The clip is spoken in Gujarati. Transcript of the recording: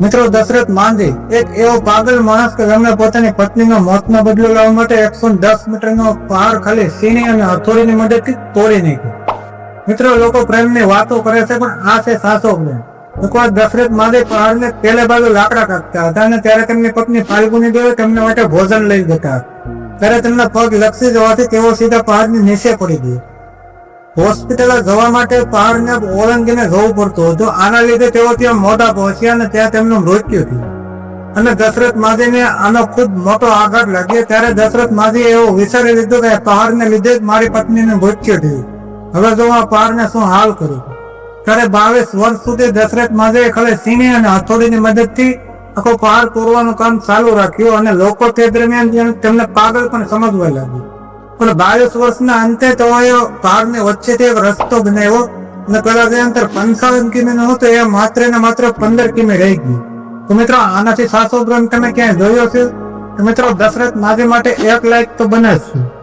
મિત્રો, દશરથ માંદી એક એવો પાગલ માણસ કે જેમણે પોતાની પત્નીનો મોતનો બદલો લાવવા માટે એકસો દસ મીટરનો પહાડ ખાલી સીની અને હથોડીની મદદથી તોડી નાખ્યો. મિત્રો, લોકો પ્રેમની વાતો કરે છે, પણ આ છે સાસો પ્રેમ. એકવાર દશરથ માંદે પહાડને પેલે બાજુ લાકડા કાપતા હતા અને ત્યારે તેમની પત્ની ફાલ્ગુની દેવે તેમના માટે ભોજન લઈ જતા. ત્યારે તેમના પગ લક્ષી જવાથી તેઓ સીધા પહાડની નીચે પડી ગયા. હોસ્પિટલ જવા માટે પહાડને ઓળંગીને જવું પડતું હતું. આના લીધે તેઓ ત્યાં મોડા પહોંચ્યા અને ત્યાં તેમનું મૃત્યુ થયું. અને દશરથ માજીને આનો ખૂબ મોટો આઘાત લાગ્યો. ત્યારે દશરથ માજી એવો વિચારી લીધું કે પહાડને લીધે જ મારી પત્નીને મૃત્યુ થયું. હવે જો આ પહાડને શું હાલ કરું ત્યારે બાવીસ વર્ષ સુધી દશરથ માજીએ ખાલી સીણી અને હથોડીની મદદથી આખો પહાડ તોડવાનું કામ ચાલુ રાખ્યું અને લોકો તે દરમિયાન તેમને પાગલ પણ સમજવા લાગ્યું. પણ બાવીસ વર્ષના અંતે તેઓએ પહાડની વચ્ચેથી એક રસ્તો બનાવ્યો અને પેલા જે અંતર પંચાવન કિમી નું હતું, એ માત્ર ને માત્ર પંદર કિમી રહી ગયું. તો મિત્રો, આનાથી સાસો ગ્રંથ તમે ક્યાંય જોયો છે? તો મિત્રો, દશરથ માજી માટે એક લાઈક તો બને છે.